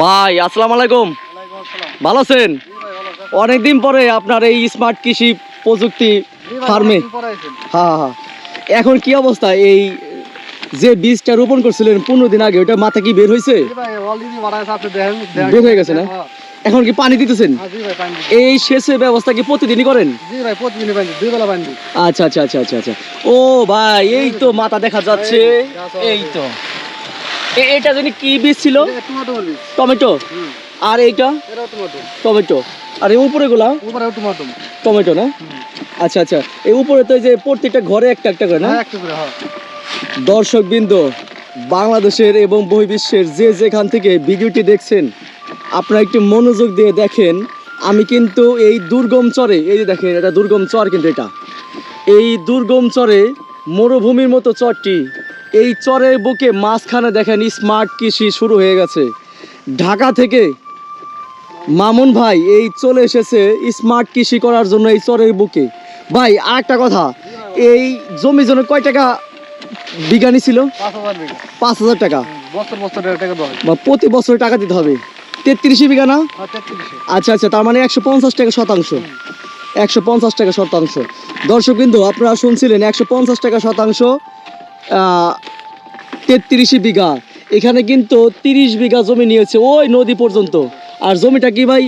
ভাই আসসালামু আলাইকুম ভালো আছেন অনেকদিন পরে আপনার এই স্মার্ট কৃষি প্রযুক্তি ফার্মে হ্যাঁ হ্যাঁ এখন কি অবস্থা এই যে বীজটা রোপণ করছিলেন পনেরো দিন আগে ওটা মাথা কি বের হয়েছে বের হয়ে গেছে না? এখন কি পানি দিতেছেন এই সেচের ব্যবস্থা কি প্রতিদিনই করেন আচ্ছা আচ্ছা আচ্ছা আচ্ছা আচ্ছা ও ভাই এই তো মাথা দেখা যাচ্ছে এই তো এটা জানি কি বীজ ছিল? টমেটো? আর এইটা? টমেটো। আর এই উপরে গুলা? টমেটো না? আচ্ছা আচ্ছা। এই উপরে তো এই যে প্রত্যেকটা ঘরে একটা একটা করে না? দর্শক বিন্দু বাংলাদেশের এবং বহির্বিশ্বের যে যেখান থেকে ভিডিওটি দেখছেন আপনারা একটু মনোযোগ দিয়ে দেখেন। আমি কিন্তু এই দুর্গম চরে এই যে দেখেন এটা দুর্গম চর কিন্তু এটা। এই দুর্গম চরে মরুভূমির মতো চরটি এই চরের বুকে মাঝখানে দেখেন স্মার্ট কৃষি শুরু হয়ে গেছে। ঢাকা থেকে মামুন ভাই এই চলে এসেছে স্মার্ট কৃষি করার জন্য এই চরের বুকে। ভাই আর একটা কথা এই জমি জন্য কয় টাকা বিঘানি ছিল? পাঁচ হাজার টাকা। বা প্রতি বছর টাকা দিতে হবে। তেত্রিশে বিঘা না? হ্যাঁ আচ্ছা আচ্ছা তার মানে একশো পঞ্চাশ টাকা শতাংশ। একশো পঞ্চাশ টাকা শতাংশ। দর্শক বিন্দু আপনারা শুনছিলেন একশো পঞ্চাশ টাকা শতাংশ। তেত্রিশে বিঘা। এখানে কিন্তু তিরিশ বিঘা জমি নিয়েছে ওই নদী পর্যন্ত। আর জমিটা কি ভাই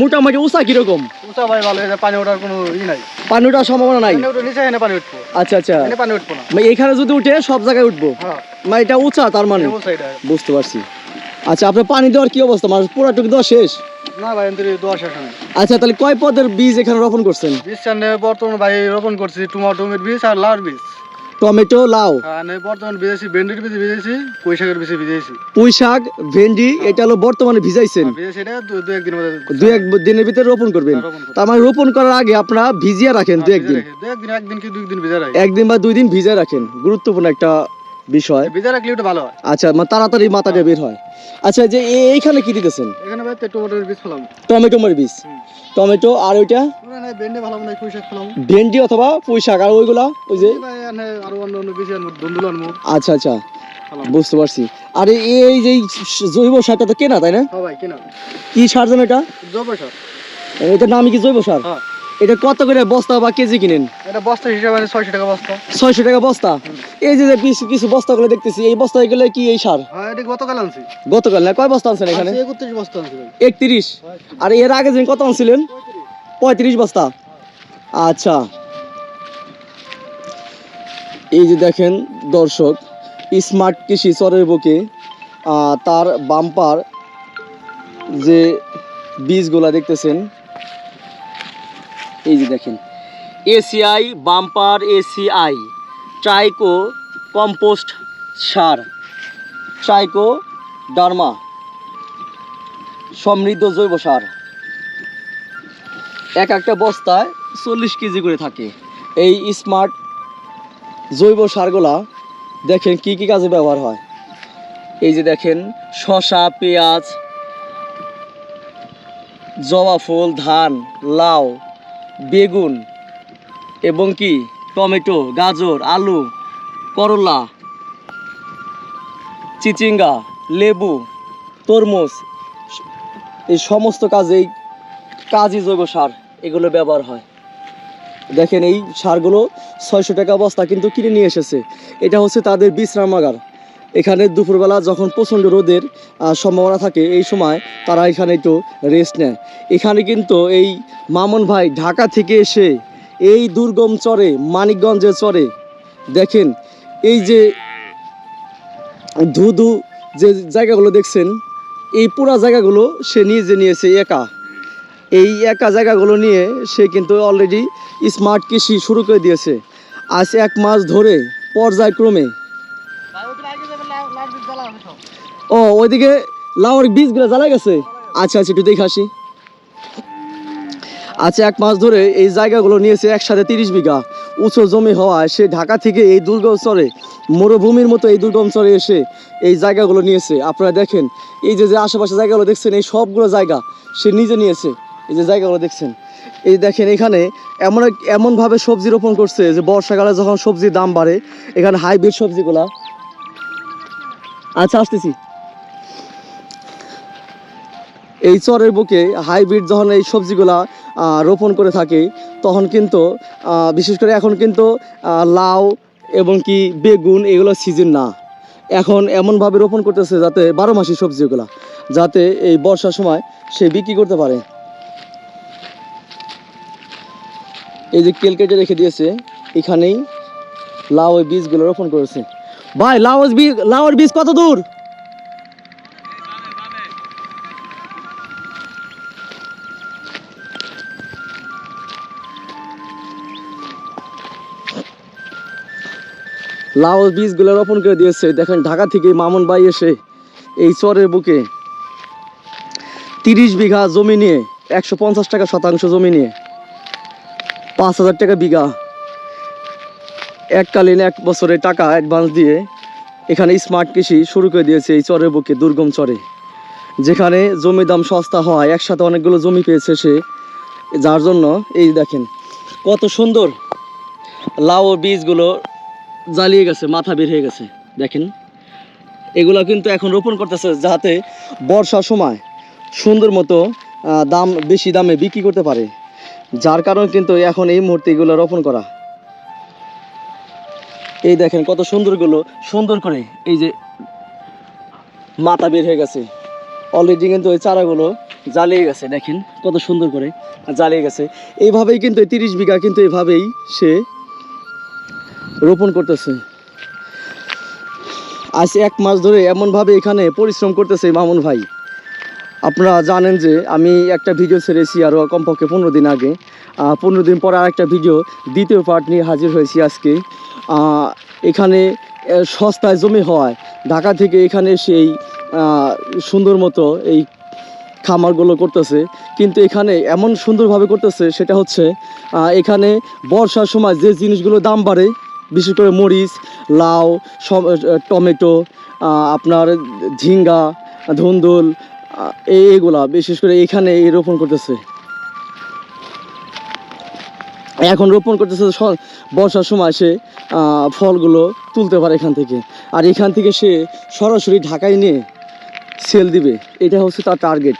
মোটামুটি উঁচা কীরকম? উঁচা ভাই ভালো পানি ওঠার কোনো ই নাই। পানি ওঠার সম্ভাবনা নাই? নিচে এনে পানি উঠবো। আচ্ছা আচ্ছা। এনে পানি উঠবো না। মানে এখানে যদি উঠে সব জায়গায় উঠবো? হ্যাঁ। মানে এটা উঁচা তার মানে? বুঝতে পারছি। আচ্ছা আপনার পানি দেওয়ার কি অবস্থা? মানে পুরাটুকু দেওয়া শেষ? না ভাই দোয়া শেষ আচ্ছা তাহলে কয় পদের বীজ এখানে রোপণ করছেন? বীজ বর্তমান ভাই রোপণ করছি টমাটোমের বীজ আর লাউর বীজ। টমেটো লাউ। আর নে ভেন্ডির বীজ ভিজেছি পুঁই শাকের বীজ ভিজেছি পুঁই শাক ভেন্ডি এটা হলো বর্তমানে ভিজাইছেন। এটা দু- এক দিনের ভিতরে রোপণ করবেন। হ্যাঁ, তার মানে রোপণ করার আগে আপনারা ভিজিয়ে রাখেন দু একদিন একদিন একদিন কি দুই দিন ভিজে রাখি একদিন বা দুই দিন ভিজিয়ে রাখেন। গুরুত্বপূর্ণ একটা বিষয় ভিজে রাখলে একটু ভালো হয়। আচ্ছা মানে তাড়াতাড়ি মাথাটা বের হয়। আচ্ছা যে এইখানে কি দিতেছেন? এখানে ভাই টমেটোর বীজ ফেলাম। টমেটো মরিচ বীজ। টমেটো আর ওইটা? ভেন্ডি ভালো না পুঁই শাক ফেলাম। ভেন্ডি অথবা পুঁই শাক আর ওইগুলা? ওই যে? আরও অন্য অন্য বীজ ধুন্দুল আনব। আচ্ছা আচ্ছা। বুঝতে পারছি। আর এই- এই যে জৈব সারটা তো কেনা তাই না? হ্যাঁ ভাই কেনা। কি সার যেন এটা? জব সার। এটার নাম কি জৈব সার? হ্যাঁ। এটা কত করে বস্তা বা কেজি কিনেন? এটা বস্তা হিসাবে মানে ছয়শো টাকা বস্তা। ছয়শো টাকা বস্তা? এই যে কিছু কিছু বস্তাগুলো দেখতেছি এই বস্তাগুলো কি এই সার? হ্যাঁ গতকাল আনছি। গতকাল না? কয় বস্তা আনছেন এখানে? একত্রিশ বস্তা আনছি ভাই। একত্রিশ? আর এর আগে যেন কত আনছিলেন? পঁয়ত্রিশ বস্তা। আচ্ছা। এই যে দেখেন দর্শক স্মার্ট কৃষি চরের বুকে তার বাম্পার যে বীজগুলা দেখতেছেন এই যে দেখেন। ACI bumper ACI tricho compost সার ট্রাইকো ডার্মা সমৃদ্ধ জৈব সার। এক একটা বস্তায় চল্লিশ কেজি করে থাকে। এই স্মার্ট জৈব সারগুলা দেখেন কি কি কাজে ব্যবহার হয়। এই যে দেখেন, শসা, পেঁয়াজ, জবা ফুল, ধান, লাউ বেগুন এবং কি? টমেটো, গাজর, আলু, করলা, চিচিঙ্গা, লেবু, তরমুজ, এই সমস্ত কাজেই কাজই জৈব সার, এগুলো ব্যবহার হয়। দেখেন এই সারগুলো ছয়শো টাকা বস্তা কিন্তু কিনে নিয়ে এসেছে। এটা হচ্ছে তাদের বিশ্রামাগার। এখানে দুপুরবেলা যখন প্রচণ্ড রোদের সম্ভাবনা থাকে, এই সময় তারা এখানে একটু রেস্ট নেয়। এখানে কিন্তু এই মামুন ভাই ঢাকা থেকে এসে এই দুর্গম চরে, মানিকগঞ্জের চরে, দেখেন, এই যে ধুধু যে জায়গাগুলো দেখছেন, এই পুরা জায়গাগুলো সে নিজে নিয়েছে একা। এই একা জায়গাগুলো নিয়ে সে কিন্তু অলরেডি স্মার্ট কৃষি শুরু করে দিয়েছে। আজ এক মাস ধরে পর্যায়ক্রমে ও, ওইদিকে লাউর বীজগুলো জ্বালা গেছে? আচ্ছা আচ্ছা একটু দেখে আসি। আচ্ছা এক মাস ধরে এই জায়গাগুলো নিয়েছে একসাথে তিরিশ বিঘা। উঁচু জমি হওয়ায় সে ঢাকা থেকে এই দুর্গম চরে, মরুভূমির মতো এই দুর্গম চরে এসে এই জায়গাগুলো নিয়েছে। আপনারা দেখেন, এই যে যে আশেপাশে জায়গাগুলো দেখছেন, এই সবগুলো জায়গা সে নিজে নিয়েছে। এই যে জায়গাগুলো দেখছেন, এই দেখেন এখানে এমন এমনভাবে সবজি রোপণ করছে যে, বর্ষাকালে যখন সবজির দাম বাড়ে, এখানে হাইব্রিড সবজিগুলা আচ্ছা আসতেছি। এই চরের বুকে হাইব্রিড যখন এই সবজিগুলা রোপণ করে থাকে, তখন কিন্তু বিশেষ করে এখন কিন্তু লাউ এবং কি বেগুন এগুলো সিজন না। এখন এমনভাবে রোপণ করতেছে যাতে বারো মাসি সবজিগুলা, যাতে এই বর্ষার সময় সে বিক্রি করতে পারে। এই যে কেল কেটে রেখে দিয়েছে, এখানেই লাউ এর বীজগুলো রোপণ করেছে। ভাই লাউ এর বীজ লাউয়ের বীজ কত দূর? লাউ বীজগুলো রোপণ করে দিয়েছে। দেখেন, ঢাকা থেকে মামুন ভাই এসে এই চরের বুকে তিরিশ বিঘা জমি নিয়ে, একশো পঞ্চাশ টাকা শতাংশ জমি নিয়ে, পাঁচ হাজার টাকা বিঘা এককালীন এক বছরে টাকা অ্যাডভান্স দিয়ে এখানে স্মার্ট কৃষি শুরু করে দিয়েছে এই চরের বুকে, দুর্গম চরে। যেখানে জমি দাম সস্তা হয় একসাথে অনেকগুলো জমি পেয়েছে সে, যার জন্য এই দেখেন কত সুন্দর লাউ বীজগুলো জ্বালিয়ে গেছে, মাথা বের হয়ে গেছে, দেখেন। এগুলো কিন্তু এখন রোপণ করতেছে যাতে বর্ষার সময় সুন্দর মতো দাম, বেশি দামে বিক্রি করতে পারে। যার কারণে কিন্তু এখন এই মুহূর্তে এগুলো রোপণ করা। এই দেখেন কত সুন্দরগুলো সুন্দর করে এই যে মাথা বের হয়ে গেছে। অলরেডি কিন্তু ওই চারাগুলো জ্বালিয়ে গেছে, দেখেন কত সুন্দর করে জ্বালিয়ে গেছে। এইভাবেই কিন্তু তিরিশ বিঘা কিন্তু এইভাবেই সে রোপণ করতেছে। আজ এক মাস ধরে এমনভাবে এখানে পরিশ্রম করতেছে মামুন ভাই। আপনারা জানেন যে আমি একটা ভিডিও ছেড়েছি আরও কমপক্ষে পনেরো দিন আগে। পনেরো দিন পর আর একটা ভিডিও দ্বিতীয় পার্ট নিয়ে হাজির হয়েছি আজকে। এখানে সস্তায় জমি হয়। ঢাকা থেকে এখানে সেই সুন্দর মতো এই খামারগুলো করতেছে। কিন্তু এখানে এমন সুন্দরভাবে করতেছে সেটা হচ্ছে এখানে বর্ষার সময় যে জিনিসগুলো দাম বাড়ে বিশেষ করে মরিচ লাউ টমেটো আপনার ঝিঙ্গা ধুন্দুল আহ, এই এগুলা বিশেষ করে এখানে রোপণ করতেছে। এখন রোপণ করতেছে বর্ষার সময় সে ফলগুলো তুলতে পারে এখান থেকে। আর এখান থেকে সে সরাসরি ঢাকায় নিয়ে সেল দিবে। এটা হচ্ছে তার টার্গেট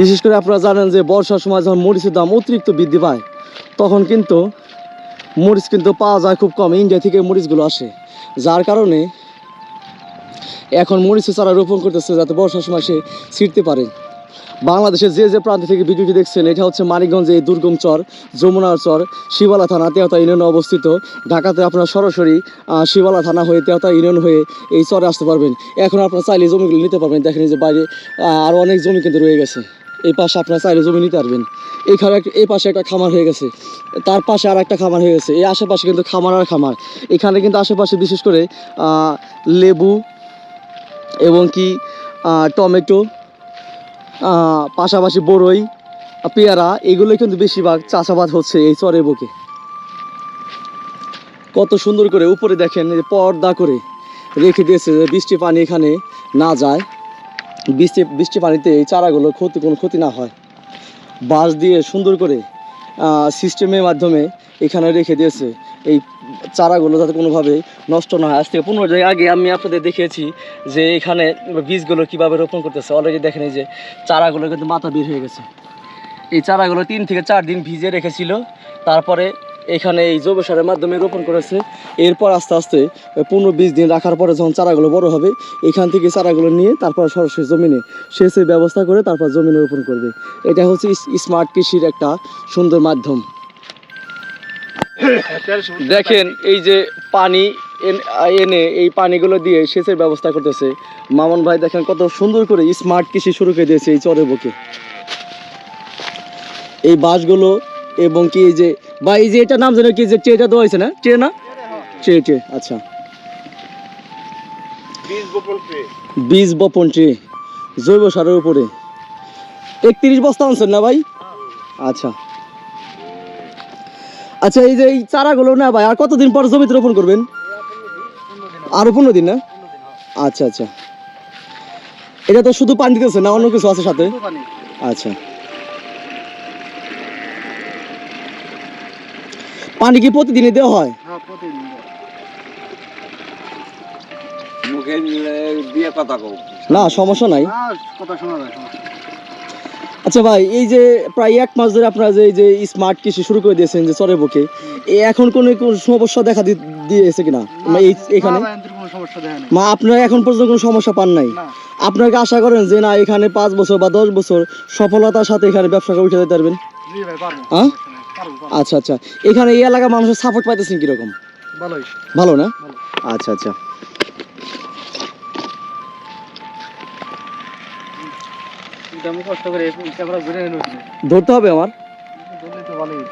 বিশেষ করে আপনারা জানেন যে বর্ষার সময় যখন মরিচের দাম অতিরিক্ত বৃদ্ধি পায়, তখন কিন্তু মরিচ কিন্তু পাওয়া যায় খুব কম। ইন্ডিয়া থেকে মরিচগুলো আসে। যার কারণে এখন মরিচের চারা রোপণ করতেছে যাতে বর্ষার সময় সে ছিঁড়তে পারে। বাংলাদেশের যে যে প্রান্ত থেকে ভিডিওটি দেখছেন, এটা হচ্ছে মানিকগঞ্জে এই দুর্গম চর, যমুনার চর, শিবালা থানা তেওতা ইউনিয়নে অবস্থিত। ঢাকাতে আপনারা সরাসরি শিবালা থানা হয়ে তেওতা ইউনিয়ন হয়ে এই চরে আসতে পারবেন। এখন আপনারা চাইলে জমিগুলো নিতে পারবেন। দেখেন যে বাইরে আরও অনেক জমি কিন্তু রয়ে গেছে। এই পাশে আপনারা চাইলে জমি নিতে পারবেন। এইখানে এক- এই পাশে একটা খামার হয়ে গেছে। তার পাশে আর একটা খামার হয়ে গেছে। এই আশেপাশে কিন্তু খামার আর খামার। এখানে কিন্তু আশেপাশে বিশেষ করে লেবু এবং কি টমেটো পাশাপাশি বড়ই, পেয়ারা এগুলো কিন্তু বেশিরভাগ চাষাবাদ হচ্ছে এই চরের বুকে। কত সুন্দর করে উপরে দেখেন পর্দা করে রেখে দিয়েছে যে বৃষ্টি পানি এখানে না যায়। বৃষ্টি বৃষ্টি পানিতে এই চারাগুলো ক্ষতি, কোনো ক্ষতি না হয়। বাঁশ দিয়ে সুন্দর করে সিস্টেমের মাধ্যমে এখানে রেখে দিয়েছে এই চারাগুলো যাতে কোনোভাবে নষ্ট না হয়। আজ থেকে পনেরো দিন আগে আমি আপনাদের দেখিয়েছি যে এখানে বীজগুলো কীভাবে রোপণ করতেছে। অলরেডি দেখেন এই যে চারাগুলো কিন্তু মাথা বের হয়ে গেছে। এই চারাগুলো তিন থেকে চার দিন ভিজে রেখেছিল। তারপরে এখানে এই জৈব সারের মাধ্যমে রোপণ করেছে। এরপর আস্তে আস্তে পনেরো বিশ দিন রাখার পরে যখন চারাগুলো বড় হবে, এখান থেকে চারাগুলো নিয়ে তারপর সরাসরি জমিনে সেচের ব্যবস্থা করে তারপর জমিনে রোপণ করবে। এটা হচ্ছে স্মার্ট কৃষির একটা সুন্দর মাধ্যম। দেখেন, এই যে পানি এন- এই পানিগুলো দিয়ে সেচের ব্যবস্থা করতেছে। মামন ভাই, দেখেন কত সুন্দর করে স্মার্ট কৃষি শুরু করে দিয়েছে এই চরের বুকে। এই বাঁশগুলো এবং কি এই যে, বা এই যে এটা নাম জানো কি যে ট্রেটা দেওয়া হয়েছে না? ট্রে না? ট্রে ট্রে আচ্ছা। বীজ বপন ট্রে। জৈব সারের উপরে। একত্রিশ বস্তা আনছেন না ভাই? আচ্ছা। আচ্ছা এই যে এই চারাগুলো না ভাই আর কতদিন পর জমিতে রোপণ করবেন? আরও পনেরো দিন না? আচ্ছা আচ্ছা। এটা তো শুধু পানি দিতেছে না অন্য কিছু আছে সাথে? আচ্ছা। পানি কি প্রতিদিনই দেওয়া হয়? কও। না সমস্যা নাই। কথা শোনা যায় সমস্যা নেই। আচ্ছা ভাই এই যে প্রায় এক মাস ধরে আপনারা যে এই যে স্মার্ট কৃষি শুরু করে দিয়েছেন যে চরের বুকে এ এখন কোনো সমস্যা দেখা দিয়েছে কিনা? এই এখানে? মা আপনারা এখন পর্যন্ত কোনো সমস্যা পান নাই? না। আপনারা কি আশা করেন যে না এখানে পাঁচ বছর বা দশ বছর সফলতার সাথে এখানে ব্যবসা করে উঠে যেতে পারবেন? হ্যাঁ? আচ্ছা আচ্ছা। এখানে এই এলাকার মানুষের সাপোর্ট পাইতেছেন কীরকম? ভালো না? আচ্ছা আচ্ছা। কষ্ট করে করা ঘুরে ধরতে হবে আমার? ধরলে তো ভালোই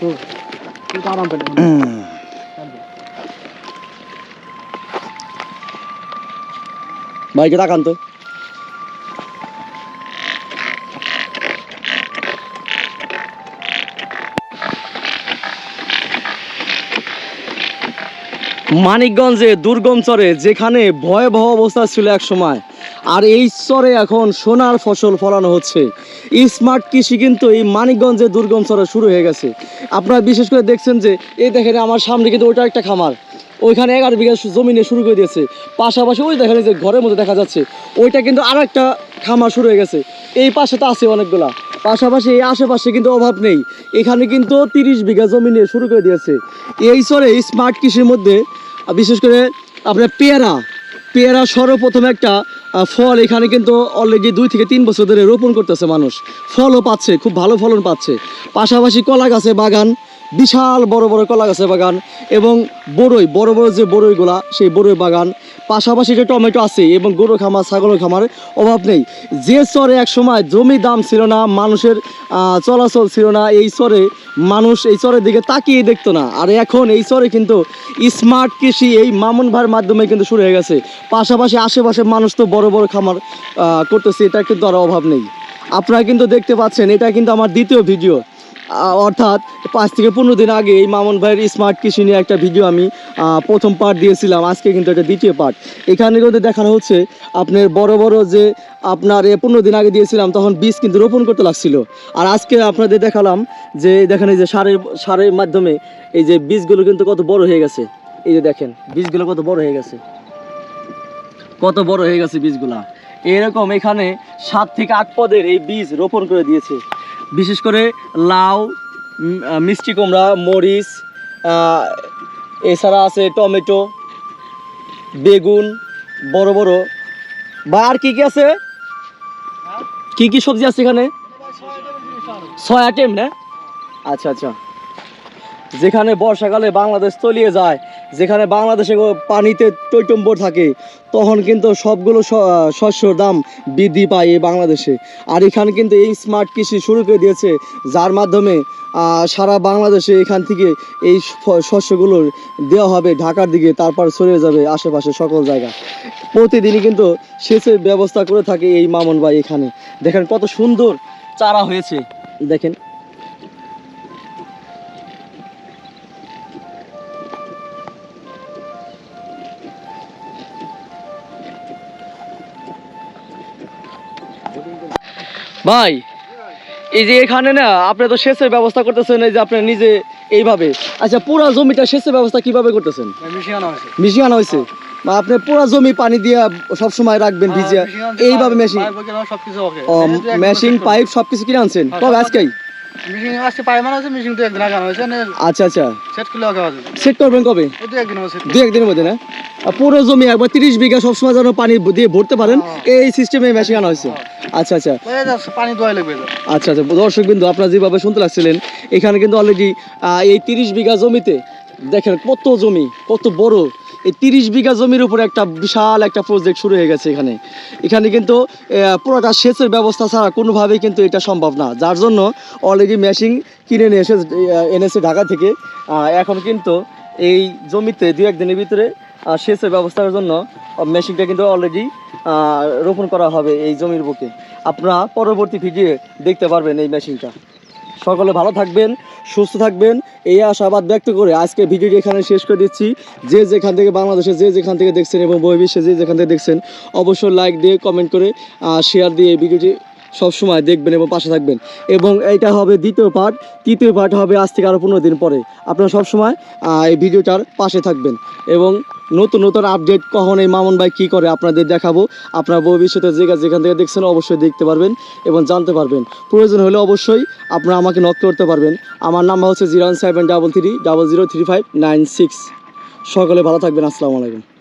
তো আরাম পেলে। ভাইকে টাকান তো মানিকগঞ্জে দুর্গম চরে যেখানে ভয়াবহ অবস্থা ছিল এক সময়। আর এই চরে এখন সোনার ফসল ফলানো হচ্ছে। স্মার্ট কৃষি কিন্তু এই মানিকগঞ্জে দুর্গম চরে শুরু হয়ে গেছে। আপনারা বিশেষ করে দেখছেন যে, এই দেখেন আমার সামনে কিন্তু ওইটা একটা খামার। ওইখানে এগারো বিঘা জমিনে শুরু করে দিয়েছে। পাশাপাশি ওই দেখেন যে ঘরের মধ্যে দেখা যাচ্ছে, ওইটা কিন্তু আর একটা খামার শুরু হয়ে গেছে। এই পাশে তো আছে অনেকগুলা। পাশাপাশি এই আশেপাশে কিন্তু অভাব নেই। এখানে কিন্তু তিরিশ বিঘা জমি নিয়ে শুরু করে দিয়েছে। এই চরে স্মার্ট কৃষির মধ্যে, বিশেষ করে আপনার পেয়ারা। পেয়ারা সর্বপ্রথম একটা ফল এখানে কিন্তু অলরেডি দুই থেকে তিন বছর ধরে রোপণ করতেছে মানুষ। ফলও পাচ্ছে, খুব ভালো ফলন পাচ্ছে। পাশাপাশি কলা গাছে বাগান বিশাল বড় বড় কলা গাছের বাগান এবং বড়ই, বড় বড় যে বড়ইগুলা, সেই বড়ই বাগান। পাশাপাশি যে টমেটো আছে এবং গরু খামার, ছাগলের খামার, অভাব নেই। যে চরে এক সময় জমি দাম ছিল না, মানুষের চলাচল ছিল না, এই চরে মানুষ এই চরের দিকে তাকিয়ে দেখতো না। আর এখন এই চরে কিন্তু স্মার্ট কৃষি এই মামুন ভাইয়ের মাধ্যমে কিন্তু শুরু হয়ে গেছে। পাশাপাশি আশেপাশে মানুষ তো বড় বড় খামার করতেছে এটা কিন্তু আর অভাব নেই। আপনারা কিন্তু দেখতে পাচ্ছেন, এটা কিন্তু আমার দ্বিতীয় ভিডিও। অর্থাৎ পাঁচ থেকে পনেরো দিন আগে এই মামুন ভাইয়ের স্মার্ট কৃষি নিয়ে একটা ভিডিও আমি প্রথম পার্ট দিয়েছিলাম, আজকে কিন্তু এটা দ্বিতীয় পার্ট এখানে কিন্তু দেখানো হচ্ছে আপনার বড় বড় যে আপনার পনেরো দিন আগে দিয়েছিলাম, তখন বীজ কিন্তু রোপণ করতে লাগছিল। আর আজকে আপনাদের দেখালাম যে, দেখেন এই যে সারের সারের মাধ্যমে এই যে বীজগুলো কিন্তু কত বড় হয়ে গেছে। এই যে দেখেন, বীজগুলো কত বড় হয়ে গেছে। কত বড় হয়ে গেছে বীজগুলা। এরকম এখানে সাত থেকে আট পদের এই বীজ রোপণ করে দিয়েছে। বিশেষ করে লাউ মিষ্টি কুমড়া, মরিচ এছাড়া আছে টমেটো, বেগুন, বড় বড়। বা আর কী কী আছে? কি কি সবজি আছে এখানে? ছয় আইটেম না? আচ্ছা আচ্ছা। যেখানে বর্ষাকালে বাংলাদেশ তলিয়ে যায় যেখানে বাংলাদেশে পানিতে টৈটম্বর থাকে, তখন কিন্তু সবগুলো শস্যর দাম বৃদ্ধি পায় এই বাংলাদেশে। আর এখানে কিন্তু এই স্মার্ট কৃষি শুরু করে দিয়েছে, যার মাধ্যমে সারা বাংলাদেশে এখান থেকে এই শস্যগুলো দেওয়া হবে ঢাকার দিকে, তারপর ছড়িয়ে যাবে আশেপাশে সকল জায়গা। প্রতিদিনই কিন্তু সেচের ব্যবস্থা করে থাকে এই মামুন ভাই এখানে। দেখেন কত সুন্দর চারা হয়েছে। দেখেন। ভাই এই যে এখানে না আপনি তো সেচের ব্যবস্থা করতেছেন এই যে আপনি নিজে এইভাবে। আচ্ছা পুরা জমিটা সেচের ব্যবস্থা কীভাবে করতেছেন? মিশিয়ে আনা হয়েছে। আপনি পুরা জমি পানি দিয়ে সব সময় রাখবেন ভিজিয়া। এইভাবে মেশিন ও মেশিন পাইপ সবকিছু কিনে আনছেন? তবে সব আজকেই? আসছে মানে আছে মিশিং তো একদিন আগে আনা হয়েছে আচ্ছা আচ্ছা। সেট করলে ওকে হবে সেট করবেন কবে? এই তো একদিন দু একদিনের মধ্যে না? পুরো জমি একবার তিরিশ বিঘা সবসময় যেন পানি দিয়ে ভরতে পারেন এই সিস্টেমে মেশিন আনা হয়েছে। আচ্ছা আচ্ছা। পানি দোয়াই লাগবে আচ্ছা আচ্ছা। দর্শক বিন্দু আপনারা যেভাবে শুনতে লাগছিলেন এখানে কিন্তু অলরেডি এই তিরিশ বিঘা জমিতে দেখেন কত জমি কত বড় এই তিরিশ বিঘা জমির উপরে একটা বিশাল একটা প্রজেক্ট শুরু হয়ে গেছে এখানে। এখানে কিন্তু পুরোটা সেচের ব্যবস্থা ছাড়া কোনোভাবেই কিন্তু এটা সম্ভব না। যার জন্য অলরেডি মেশিন কিনে নিয়ে এসে এনেছে ঢাকা থেকে। এখন কিন্তু এই জমিতে দু একদিনের ভিতরে সেচের ব্যবস্থার জন্য মেশিনটা কিন্তু অলরেডি রোপণ করা হবে এই জমির বুকে। আপনারা পরবর্তী ভিডিও দেখতে পারবেন এই মেশিনটা সকলে ভালো থাকবেন, সুস্থ থাকবেন। এই আশাবাদ ব্যক্ত করে আজকে ভিডিওটি এখানে শেষ করে দিচ্ছি। যে যেখান থেকে বাংলাদেশে, যে যেখান থেকে দেখছেন এবং বহির্বিশ্বে যে যেখান থেকে দেখছেন, অবশ্যই লাইক দিয়ে কমেন্ট করে শেয়ার দিয়ে এই ভিডিওটি সবসময় দেখবেন এবং পাশে থাকবেন। এবং এটা হবে দ্বিতীয় পার্ট তৃতীয় পার্ট হবে আজ থেকে আরও পনেরো দিন পরে। আপনারা সবসময় এই ভিডিওটার পাশে থাকবেন। এবং নতুন নতুন আপডেট কখন এই মামুন ভাই কী করে আপনাদের দেখাবো, আপনারা ভবিষ্যতে যেখানে যেখান থেকে দেখছেন অবশ্যই দেখতে পারবেন এবং জানতে পারবেন। প্রয়োজন হলে অবশ্যই আপনারা আমাকে নক করতে পারবেন। আমার নাম্বার হচ্ছে zero seven double three double zero three five nine six সকলে ভালো থাকবেন। আসসালামু আলাইকুম।